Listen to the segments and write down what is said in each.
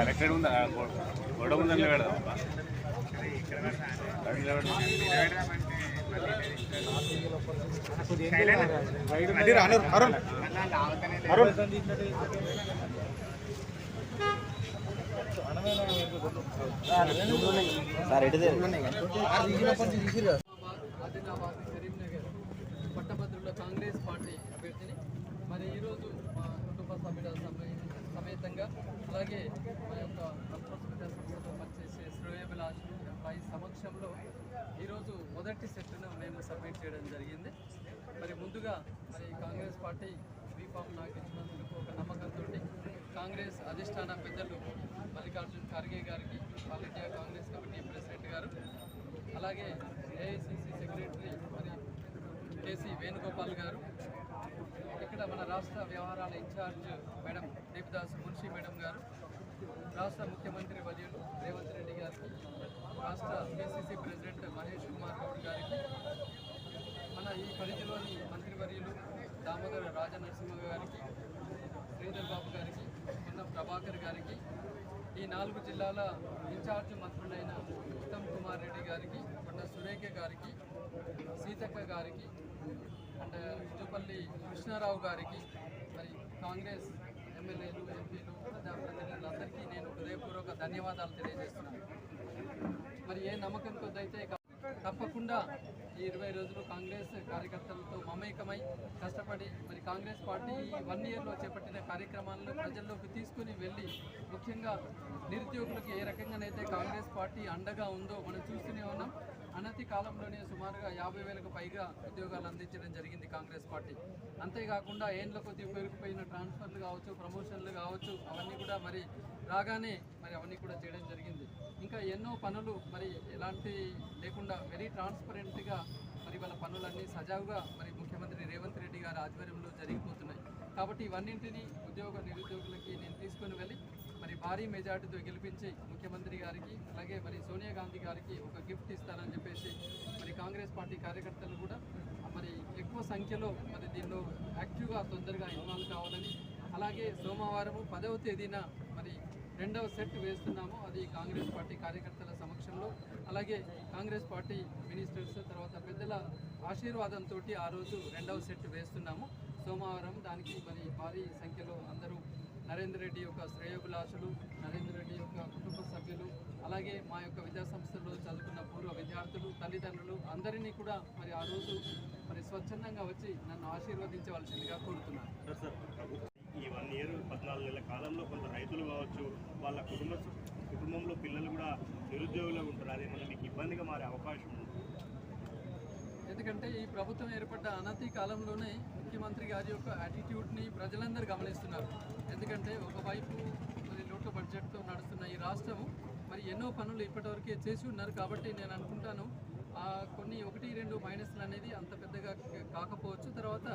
Connected ఉందా? గొడవ ఉందని పెడదాం పట్టభద్రుల కాంగ్రెస్ పార్టీ అభ్యర్థిని. మరి ఈరోజు మా కుటుంబ సభ్యుల సమేతంగా అలాగే మా యొక్క అప్రోస్మిత సంస్థతో పనిచేసే శ్రేయభిలాషులు పై సమక్షంలో ఈరోజు మొదటి సెట్ను మేము సబ్మిట్ చేయడం జరిగింది. మరి ముందుగా మరి కాంగ్రెస్ పార్టీ బీఫామ్ నాకు ఇచ్చినందుకు ఒక నమ్మకంతో కాంగ్రెస్ అధిష్టాన పెద్దలు మల్లికార్జున్ ఖర్గే గారికి All India Congress Committee president garu అలాగే ఏఐసిసి సెక్రటరీ మరి కేసీ వేణుగోపాల్ గారు ఇక్కడ మన రాష్ట్ర వ్యవహారాల in charge madam Devidas Munshi madam garu రాష్ట్ర ముఖ్యమంత్రి వర్యులు రేవంత్ రెడ్డి గారికి రాష్ట్ర పిసిసి ప్రెసిడెంట్ మహేష్ కుమార్ గౌడ్ గారికి మన ఈ పరిధిలోని మంత్రివర్యులు దామోదర రాజనరసింహ గారికి శ్రీధర్ బాబు గారికి ఉన్న ప్రభాకర్ గారికి ఈ నాలుగు జిల్లాల ఇన్ఛార్జ్ మంత్రులైన ఉత్తమ్ కుమార్ రెడ్డి గారికి కొండ సురేఖ గారికి సీతక్క గారికి అండ్ జూపల్లి కృష్ణారావు గారికి మరి కాంగ్రెస్ ఎమ్మెల్యేలు ఎంపీలు ప్రజాప్రతినిధులందరికీ నేను హృదయపూర్వక ధన్యవాదాలు తెలియజేస్తున్నాను. మరి ఏ నమ్మకం కొద్దైతే తప్పకుండా ఈ ఇరవై రోజులు కాంగ్రెస్ కార్యకర్తలతో మమేకమై కష్టపడి మరి కాంగ్రెస్ పార్టీ ఈ వన్ ఇయర్లో చేపట్టిన కార్యక్రమాలను ప్రజల్లోకి తీసుకుని వెళ్ళి ముఖ్యంగా నిరుద్యోగులకు ఏ రకంగానైతే కాంగ్రెస్ పార్టీ అండగా ఉందో మనం చూస్తూనే ఉన్నాం. అనతి కాలంలోనే సుమారుగా యాభై వేలకు పైగా ఉద్యోగాలు అందించడం జరిగింది కాంగ్రెస్ పార్టీ. అంతేకాకుండా ఏండ్ల కొద్ది పేరుకుపోయిన ట్రాన్స్ఫర్లు కావచ్చు ప్రమోషన్లు కావచ్చు అవన్నీ కూడా మరి రాగానే మరి అవన్నీ కూడా చేయడం జరిగింది. ఇంకా ఎన్నో పనులు మరి ఎలాంటి లేకుండా వెరీ ట్రాన్స్పరెంట్గా మరి వాళ్ళ పనులన్నీ సజావుగా మరి ముఖ్యమంత్రి రేవంత్ రెడ్డి గారి ఆధ్వర్యంలో జరిగిపోతున్నాయి. కాబట్టి ఇవన్నింటినీ ఉద్యోగ నిరుద్యోగులకి నేను తీసుకొని వెళ్ళి మరి భారీ మెజార్టీతో గెలిపించి ముఖ్యమంత్రి గారికి అలాగే మరి సోనియా గాంధీ గారికి ఒక గిఫ్ట్ ఇస్తారని చెప్పేసి మరి కాంగ్రెస్ పార్టీ కార్యకర్తలు కూడా మరి ఎక్కువ సంఖ్యలో మరి దీనిలో యాక్టివ్గా తొందరగా ఇన్వాల్వ్ కావాలని అలాగే సోమవారం పదవ తేదీన మరి రెండవ సెట్ వేస్తున్నాము. అది కాంగ్రెస్ పార్టీ కార్యకర్తల సమక్షంలో అలాగే కాంగ్రెస్ పార్టీ మినిస్టర్స్ తర్వాత పెద్దల ఆశీర్వాదంతో ఆ రోజు రెండవ సెట్ వేస్తున్నాము. సోమవారం దానికి మరి భారీ సంఖ్యలో అందరూ నరేందర్ రెడ్డి యొక్క శ్రేయోభిలాషులు నరేందర్ రెడ్డి యొక్క కుటుంబ సభ్యులు అలాగే మా యొక్క విద్యాసంస్థల్లో చదువుకున్న పూర్వ విద్యార్థులు తల్లిదండ్రులు అందరినీ కూడా మరి ఆ రోజు మరి స్వచ్ఛందంగా వచ్చి నన్ను ఆశీర్వదించవలసిందిగా కోరుతున్నాను. ప్రభుత్వం ఈ వన్ ఇయర్ పద్నాలుగు నెలల కాలంలో కొంత రైతులు కావచ్చు వాళ్ళ కుటుంబ కుటుంబంలో పిల్లలు కూడా నిరుద్యోగులుగా ఉంటారు. అది మన మీకు ఇబ్బందిగా మారే అవకాశం ఉంది. ఎందుకంటే ఈ ప్రభుత్వం ఏర్పడ్డ అనతి కాలంలోనే ముఖ్యమంత్రి గారి యొక్క యాటిట్యూడ్ని ప్రజలందరూ గమనిస్తున్నారు. ఎందుకంటే ఒకవైపు మరి లోటు బడ్జెట్తో నడుస్తున్న ఈ రాష్ట్రం మరి ఎన్నో పనులు ఇప్పటివరకే చేసి ఉన్నారు కాబట్టి నేను అనుకుంటాను కొన్ని ఒకటి రెండు మైనస్లు అనేది అంత పెద్దగా కాకపోవచ్చు. తర్వాత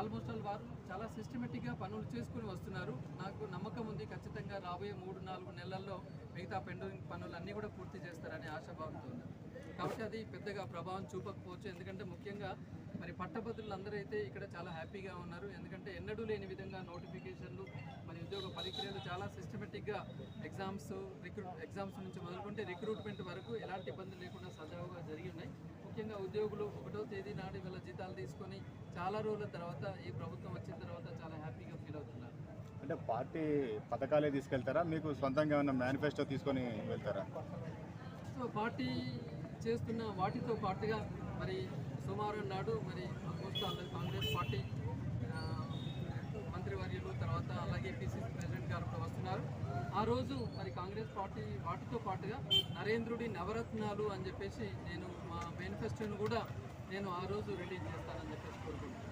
ఆల్మోస్ట్ ఆల్ వారు చాలా సిస్టమేటిక్గా పనులు చేసుకుని వస్తున్నారు. నాకు నమ్మకం ఉంది ఖచ్చితంగా రాబోయే మూడు నాలుగు నెలల్లో మిగతా పెండింగ్ పనులు అన్నీ కూడా పూర్తి చేస్తారని ఆశాభావంతో ఉంది అది పెద్దగా ప్రభావం చూపకపోవచ్చు. ఎందుకంటే ముఖ్యంగా మరి పట్టభద్రులు అందరూ అయితే ఇక్కడ చాలా హ్యాపీగా ఉన్నారు. ఎందుకంటే ఎన్నడూ లేని విధంగా నోటిఫికేషన్లు మరి ఉద్యోగ పరీక్షలు చాలా సిస్టమేటిక్గా ఎగ్జామ్స్ రిక్రూట్ ఎగ్జామ్స్ నుంచి మొదలుకుంటే రిక్రూట్మెంట్ వరకు ఎలాంటి ఇబ్బంది లేకుండా సజావుగా జరిగి ఉన్నాయి. ముఖ్యంగా ఉద్యోగులు ఒకటో తేదీ నాడు వీళ్ళ జీతాలు తీసుకొని చాలా రోజుల తర్వాత ఈ ప్రభుత్వం వచ్చిన తర్వాత చాలా హ్యాపీగా ఫీల్ అవుతున్నారు. అంటే పార్టీ పథకాలే తీసుకెళ్తారా? మీకు సొంతంగా ఏమైనా మేనిఫెస్టో తీసుకొని వెళ్తారా? సో పార్టీ చేస్తున్న వాటితో పాటుగా మరి సోమవారం నాడు మరి ఆల్మోస్ట్ కాంగ్రెస్ పార్టీ మంత్రివర్యులు తర్వాత అలాగే పిసిసి ప్రెసిడెంట్ గారు కూడా వస్తున్నారు. ఆ రోజు మరి కాంగ్రెస్ పార్టీ వాటితో పాటుగా నరేంద్రుడి నవరత్నాలు అని చెప్పేసి నేను మా మేనిఫెస్టోను కూడా నేను ఆ రోజు రిలీజ్ చేస్తానని చెప్పేసి కోరుకుంటున్నాను.